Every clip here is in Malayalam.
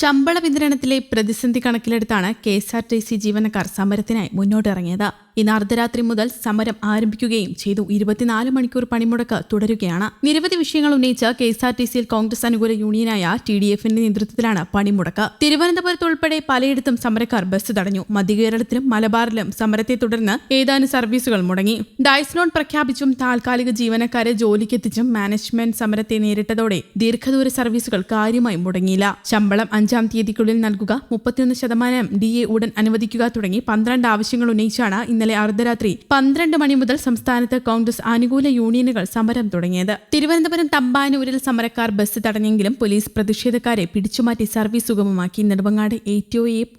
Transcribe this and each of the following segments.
ശമ്പള വിതരണത്തിലെ പ്രതിസന്ധി കണക്കിലെടുത്താണ് K S R T C ജീവനക്കാർ സമരത്തിനായി മുന്നോട്ടിറങ്ങിയത്. ഇന്ന് അർദ്ധരാത്രി മുതൽ സമരം ആരംഭിക്കുകയും ചെയ്തു. ഇരുപത്തിനാല് മണിക്കൂർ പണിമുടക്ക് തുടരുകയാണ്. നിരവധി വിഷയങ്ങൾ ഉന്നയിച്ച് കെ എസ് ആർ ടി സിയിൽ കോൺഗ്രസ് അനുകൂല യൂണിയനായ ടി ഡി എഫിന്റെ നേതൃത്വത്തിലാണ് പണിമുടക്ക്. തിരുവനന്തപുരത്ത് ഉൾപ്പെടെ പലയിടത്തും സമരക്കാർ ബസ് തടഞ്ഞു. മധ്യകേരളത്തിലും മലബാറിലും സമരത്തെ തുടർന്ന് ഏതാനും സർവീസുകൾ മുടങ്ങി. ഡയസ്നോൺ പ്രഖ്യാപിച്ചും താൽക്കാലിക ജീവനക്കാരെ ജോലിക്കെത്തിച്ചും മാനേജ്മെന്റ് സമരത്തെ നേരിട്ടതോടെ ദീർഘദൂര സർവീസുകൾ കാര്യമായി മുടങ്ങിയില്ല. ശമ്പളം അഞ്ചാം തീയതിക്കുള്ളിൽ നൽകുക മുപ്പത്തിയൊന്ന് ശതമാനം ഡി എ ഉടൻ അനുവദിക്കുക തുടങ്ങി പന്ത്രണ്ട് ആവശ്യങ്ങൾ ഉന്നയിച്ചാണ് ഇന്നലെ അർദ്ധരാത്രി പന്ത്രണ്ട് മണി മുതൽ സംസ്ഥാനത്ത് കോൺഗ്രസ് അനുകൂല യൂണിയനുകൾ സമരം തുടങ്ങിയത്. തിരുവനന്തപുരം തമ്പാനൂരിൽ സമരക്കാർ ബസ് തടഞ്ഞെങ്കിലും പോലീസ് പ്രതിഷേധക്കാരെ പിടിച്ചുമാറ്റി സർവീസ് സുഗമമാക്കി. നെടുമങ്ങാട് എ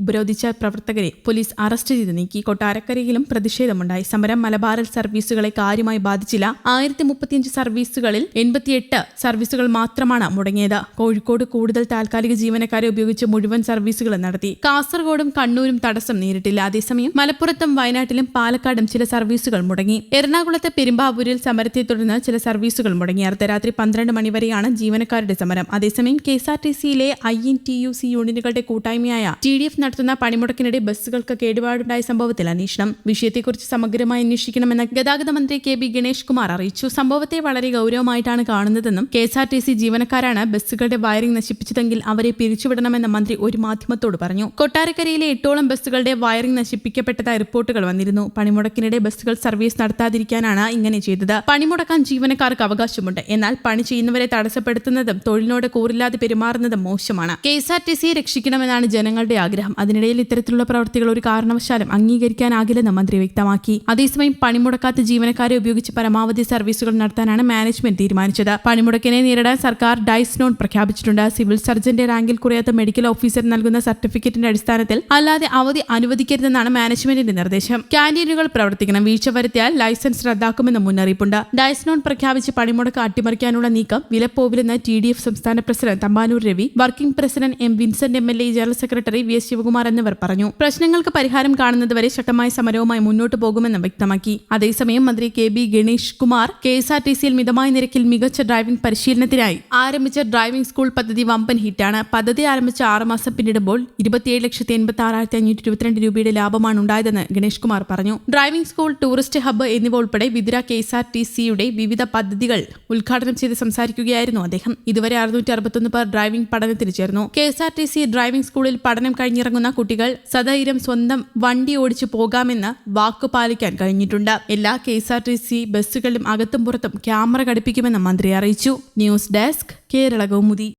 ഉപരോധിച്ച പ്രവർത്തകരെ പോലീസ് അറസ്റ്റ് ചെയ്ത് നീക്കി. കൊട്ടാരക്കരയിലും പ്രതിഷേധമുണ്ടായി. സമരം മലബാറിൽ സർവീസുകളെ കാര്യമായി ബാധിച്ചില്ല. ആയിരത്തി മുപ്പത്തിയഞ്ച് സർവീസുകളിൽ എൺപത്തിയെട്ട് സർവീസുകൾ മാത്രമാണ് മുടങ്ങിയത്. കോഴിക്കോട് കൂടുതൽ താൽക്കാലിക ജീവനക്കാരെ ഉപയോഗിച്ച് മുഴുവൻ സർവീസുകളും നടത്തി. കാസർഗോഡും കണ്ണൂരും തടസ്സം നേരിട്ടില്ല. അതേസമയം മലപ്പുറത്തും വയനാട്ടിലും പാലക്കാടും ചില സർവീസുകൾ മുടങ്ങി. എറണാകുളത്തെ പെരുമ്പാവൂരിൽ സമരത്തെ തുടർന്ന് ചില സർവീസുകൾ മുടങ്ങി. അർദ്ധരാത്രി പന്ത്രണ്ട് മണിവരെയാണ് ജീവനക്കാരുടെ സമരം. അതേസമയം കെ എസ് ആർ ടി സിയിലെ I N T U C യൂണിറ്റുകളുടെ കൂട്ടായ്മയായ ടി ഡി എഫ് നടത്തുന്ന പണിമുടക്കിനിടെ ബസ്സുകൾക്ക് കേടുപാടുണ്ടായ സംഭവത്തിൽ അന്വേഷണം. വിഷയത്തെക്കുറിച്ച് സമഗ്രമായി അന്വേഷിക്കണമെന്ന് ഗതാഗത മന്ത്രി കെ ബി ഗണേഷ് കുമാർ അറിയിച്ചു. സംഭവത്തെ വളരെ ഗൗരവമായിട്ടാണ് കാണുന്നതെന്നും K S R T C ജീവനക്കാരാണ് ബസ്സുകളുടെ വയറിംഗ് നശിപ്പിച്ചതെങ്കിൽ അവരെ പിരിച്ചുവിടണമെന്ന് മന്ത്രി ഒരു മാധ്യമത്തോട് പറഞ്ഞു. കൊട്ടാരക്കരയിലെ എട്ടോളം ബസ്സുകളുടെ വയറിംഗ് നശിപ്പിക്കപ്പെട്ടതായി റിപ്പോർട്ടുകൾ വന്നിരുന്നു. പണിമുടക്കിനിടെ ബസ്സുകൾ സർവീസ് നടത്താതിരിക്കാനാണ് ഇങ്ങനെ ചെയ്തത്. പണിമുടക്കാൻ ജീവനക്കാർക്ക് അവകാശമുണ്ട്. എന്നാൽ പണി ചെയ്യുന്നവരെ തടസ്സപ്പെടുത്തുന്നതും തൊഴിലിനോട് കൂറില്ലാതെ പെരുമാറുന്നതും മോശമാണ്. കെ എസ് ആർ ടി സിയെ രക്ഷിക്കണമെന്നാണ് ജനങ്ങളുടെ ആഗ്രഹം. അതിനിടയിൽ ഇത്തരത്തിലുള്ള പ്രവർത്തികൾ ഒരു കാരണവശാലും അംഗീകരിക്കാനാകില്ലെന്ന് മന്ത്രി വ്യക്തമാക്കി. അതേസമയം പണിമുടക്കാത്ത ജീവനക്കാരെ ഉപയോഗിച്ച് പരമാവധി സർവീസുകൾ നടത്താനാണ് മാനേജ്മെന്റ് തീരുമാനിച്ചത്. പണിമുടക്കിനെ നേരിടാൻ സർക്കാർ ഡൈസ് നോൺ പ്രഖ്യാപിച്ചിട്ടുണ്ട്. സിവിൽ സർജന്റെ റാങ്കിൽ കുറയാത്ത മെഡിക്കൽ ഓഫീസർ നൽകുന്ന സർട്ടിഫിക്കറ്റിന്റെ അടിസ്ഥാനത്തിൽ അല്ലാതെ അവധി അനുവദിക്കരുതെന്നാണ് മാനേജ്മെന്റിന്റെ നിർദ്ദേശം. ക്യാന്റീനുകൾ പ്രവർത്തിക്കണം. വീഴ്ച വരുത്തിയാൽ ലൈസൻസ് റദ്ദാക്കുമെന്ന് മുന്നറിയിപ്പുണ്ട്. ഡയസ്നോൺ പ്രഖ്യാപിച്ച് പണിമുടക്ക് അട്ടിമറിക്കാനുള്ള നീക്കം വിലപ്പോവില്ലെന്ന് ടി ഡി എഫ് സംസ്ഥാന president Thampanoor Ravi working president M Vincent M L A general secretary V S Sivakumar എന്നിവർ പറഞ്ഞു. പ്രശ്നങ്ങൾക്ക് പരിഹാരം കാണുന്നതുവരെ ശക്തമായ സമരവുമായി മുന്നോട്ട് പോകുമെന്ന് വ്യക്തമാക്കി. അതേസമയം മന്ത്രി K B Ganesh Kumar K S R T സിയിൽ മിതമായ നിരക്കിൽ മികച്ച ഡ്രൈവിംഗ് പരിശീലനത്തിനായി ആരംഭിച്ച ഡ്രൈവിംഗ് സ്കൂൾ പദ്ധതി വമ്പൻ ഹിറ്റാണ്. പദ്ധതി ആരംഭിച്ച ആറുമാസം പിന്നിടുമ്പോൾ ഇരുപത്തിയേഴ് ലക്ഷത്തി എൺപത്തി ആറായിരത്തി അഞ്ഞൂറ്റി ഇരുപത്തിരണ്ട് രൂപയുടെ ലാഭമാണ് ഉണ്ടായതെന്ന് ഗണേഷ് കുമാർ പറഞ്ഞു. ഡ്രൈവിംഗ് സ്കൂൾ ടൂറിസ്റ്റ് ഹബ്ബ് എന്നിവ ഉൾപ്പെടെ Vithura K S R T സിയുടെ വിവിധ പദ്ധതികൾ ഉദ്ഘാടനം ചെയ്ത് സംസാരിക്കുകയായിരുന്നു അദ്ദേഹം. ഇതുവരെ അറുന്നൂറ്റി അറുപത്തൊന്ന് പേർ ഡ്രൈവിംഗ് പഠനത്തിന് ചേർന്നു. K S R T C driving സ്കൂളിൽ പഠനം കഴിഞ്ഞിറങ്ങുന്ന കുട്ടികൾ സദൈരം സ്വന്തം വണ്ടി ഓടിച്ചു പോകാമെന്ന് വാക്കു പാലിക്കാൻ കഴിഞ്ഞിട്ടുണ്ട്. എല്ലാ K S R T C ബസ്സുകളിലും അകത്തും പുറത്തും ക്യാമറ ഘടിപ്പിക്കുമെന്ന് മന്ത്രി അറിയിച്ചു. News desk Kerala Kaumudi.